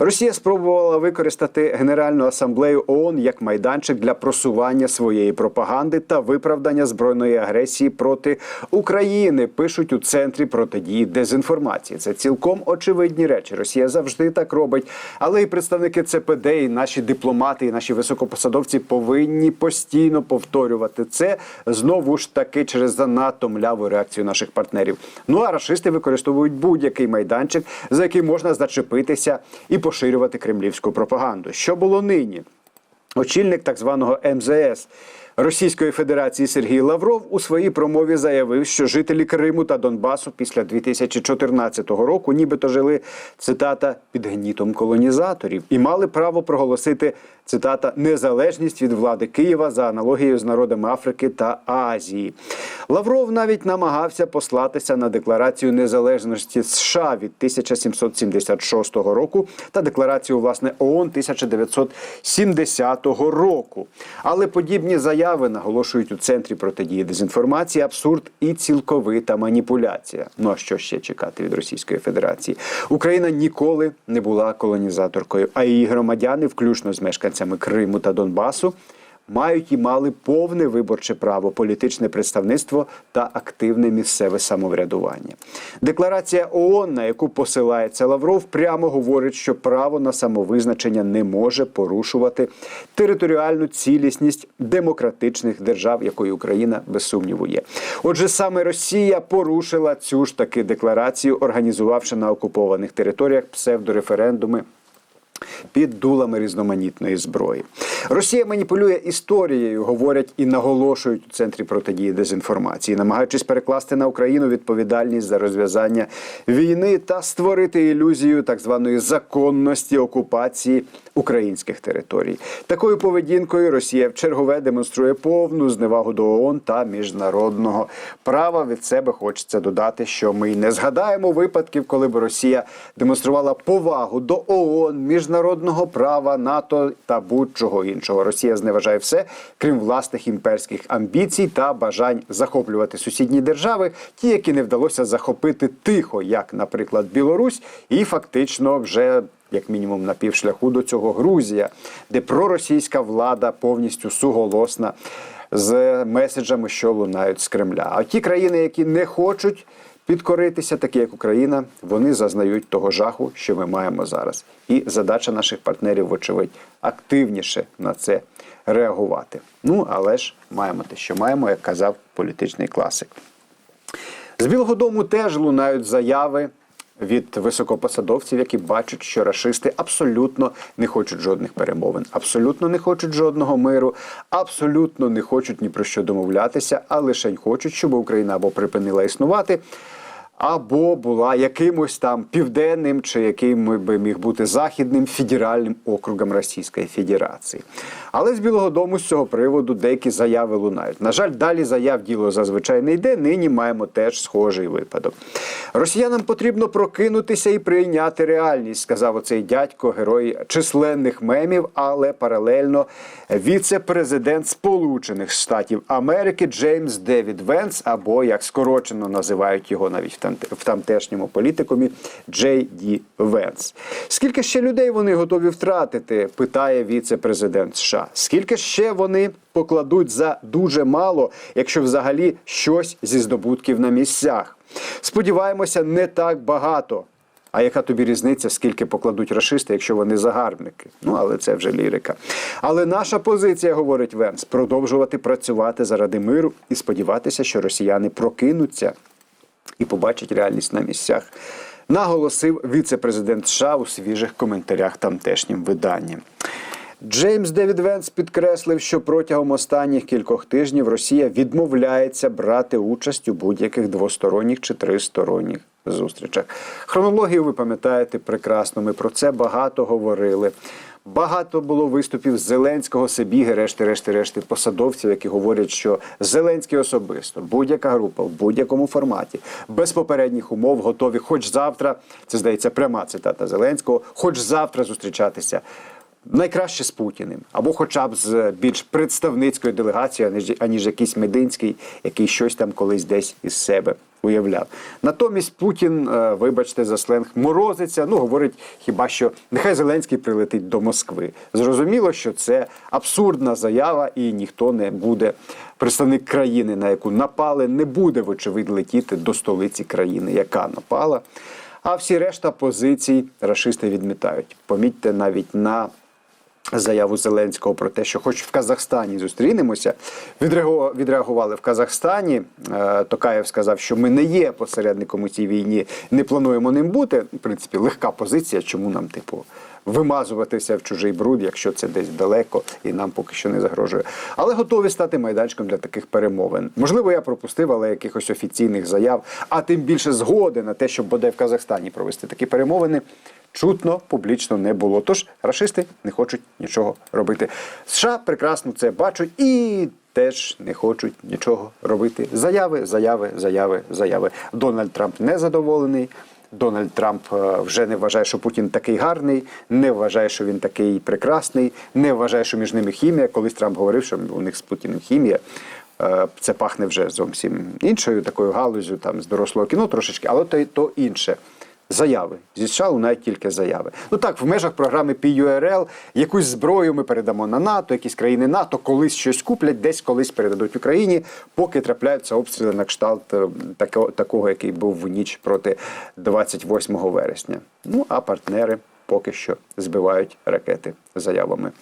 Росія спробувала використати Генеральну асамблею ООН як майданчик для просування своєї пропаганди та виправдання збройної агресії проти України. Пишуть у центрі протидії дезінформації. Це цілком очевидні речі. Росія завжди так робить, але і представники ЦПД, і наші дипломати, і наші високопосадовці повинні постійно повторювати це знову ж таки через занадто мляву реакцію наших партнерів. Ну а рашисти використовують будь-який майданчик, за який можна зачепитися і поширювати кремлівську пропаганду. Що було нині? Очільник так званого МЗС Російської Федерації Сергій Лавров у своїй промові заявив, що жителі Криму та Донбасу після 2014 року нібито жили цитата під гнітом колонізаторів і мали право проголосити цитата незалежність від влади Києва за аналогією з народами Африки та Азії. Лавров навіть намагався послатися на декларацію незалежності США від 1776 року та декларацію власне ООН 1970 року. Але подібні заяви наголошують у центрі протидії дезінформації абсурд і цілковита маніпуляція. Ну а що ще чекати від Російської Федерації? Україна ніколи не була колонізаторкою, а її громадяни, включно з мешканцями Криму та Донбасу. Мають і мали повне виборче право, політичне представництво та активне місцеве самоврядування. Декларація ООН, на яку посилається Лавров, прямо говорить, що право на самовизначення не може порушувати територіальну цілісність демократичних держав, якою Україна без сумніву є. Отже, саме Росія порушила цю ж таки декларацію, організувавши на окупованих територіях псевдореферендуми під дулами різноманітної зброї. Росія маніпулює історією, говорять і наголошують у центрі протидії дезінформації, намагаючись перекласти на Україну відповідальність за розв'язання війни та створити ілюзію так званої законності окупації українських територій. Такою поведінкою Росія в чергове демонструє повну зневагу до ООН та міжнародного права. Від себе хочеться додати, що ми не згадаємо випадків, коли б Росія демонструвала повагу до ООН, міжнародного права, НАТО та будь-чого іншого. Росія зневажає все, крім власних імперських амбіцій та бажань захоплювати сусідні держави, ті, які не вдалося захопити тихо, як, наприклад, Білорусь, і фактично вже. Як мінімум на півшляху до цього Грузія, де проросійська влада повністю суголосна з меседжами, що лунають з Кремля. А ті країни, які не хочуть підкоритися, такі як Україна, вони зазнають того жаху, що ми маємо зараз. І задача наших партнерів, вочевидь, активніше на це реагувати. Ну але ж маємо те, що маємо, як казав політичний класик. З Білого Дому теж лунають заяви від високопосадовців, які бачать, що рашисти абсолютно не хочуть жодних перемовин, абсолютно не хочуть жодного миру, абсолютно не хочуть ні про що домовлятися, а лише хочуть, щоб Україна або припинила існувати. Або була якимось там південним чи яким би міг бути західним федеральним округом Російської Федерації. Але з Білого Дому з цього приводу деякі заяви лунають. На жаль, далі заяв діло зазвичай не йде. Нині маємо теж схожий випадок. Росіянам потрібно прокинутися і прийняти реальність, сказав оцей дядько, герой численних мемів, але паралельно віце-президент Сполучених Штатів Америки Джеймс Девід Венс, або як скорочено називають його навіть в там- в тамтешньому політикумі Джей Ді Венс. Скільки ще людей вони готові втратити? питає віце-президент США. Скільки ще вони покладуть за дуже мало, якщо взагалі щось зі здобутків на місцях? Сподіваємося, не так багато. А яка тобі різниця, скільки покладуть рашисти, якщо вони загарбники? Ну, але це вже лірика. Але наша позиція, говорить Венс, продовжувати працювати заради миру і сподіватися, що росіяни прокинуться і побачать реальність на місцях. Наголосив віце-президент США у свіжих коментарях тамтешнім виданням. Джеймс Девід Венс підкреслив, що протягом останніх кількох тижнів Росія відмовляється брати участь у будь-яких двосторонніх чи тристоронніх зустрічах. Хронологію ви пам'ятаєте прекрасно. Ми про це багато говорили. Багато було виступів Зеленського, Сибіги, решти, решти, решти посадовців, які говорять, що Зеленський особисто, будь-яка група в будь-якому форматі, без попередніх умов готові, хоч завтра, це здається пряма цитата Зеленського, хоч завтра зустрічатися. Найкраще з Путіним, або хоча б з більш представницькою делегацією, аніж, аніж якийсь Мединський, який щось там колись десь із себе уявляв. Натомість Путін, е, вибачте за сленг, морозиться. Ну говорить, хіба що нехай Зеленський прилетить до Москви. Зрозуміло, що це абсурдна заява, і ніхто не буде. Представник країни, на яку напали, не буде, вочевидь, летіти до столиці країни, яка напала. А всі решта позицій рашисти відмітають. Помітьте навіть на заяву Зеленського про те, що хоч в Казахстані зустрінемося, відреагу- відреагували в Казахстані. Е, Токаєв сказав, що ми не є посередником у цій війні, не плануємо ним бути. В принципі, легка позиція, чому нам, типу, вимазуватися в чужий бруд, якщо це десь далеко і нам поки що не загрожує. Але готові стати майданчиком для таких перемовин. Можливо, я пропустив, але якихось офіційних заяв, а тим більше згоди на те, щоб бодай в Казахстані провести такі перемовини. Чутно публічно не було. Тож рашисти не хочуть нічого робити. США прекрасно це бачать і теж не хочуть нічого робити. Заяви, заяви, заяви, заяви. Дональд Трамп незадоволений. Дональд Трамп е, вже не вважає, що Путін такий гарний, не вважає, що він такий прекрасний, не вважає, що між ними хімія. Колись Трамп говорив, що у них з Путіним хімія. Е, Це пахне вже зовсім іншою такою галузю, там з дорослого кіно трошечки, але то, то інше. Заяви зі США лунають тільки заяви. Ну так, в межах програми PURL якусь зброю ми передамо на НАТО, якісь країни НАТО колись щось куплять, десь колись передадуть Україні, поки трапляються обстріли на кшталт е, такого, такого, який був в ніч проти 28 вересня. Ну а партнери поки що збивають ракети заявами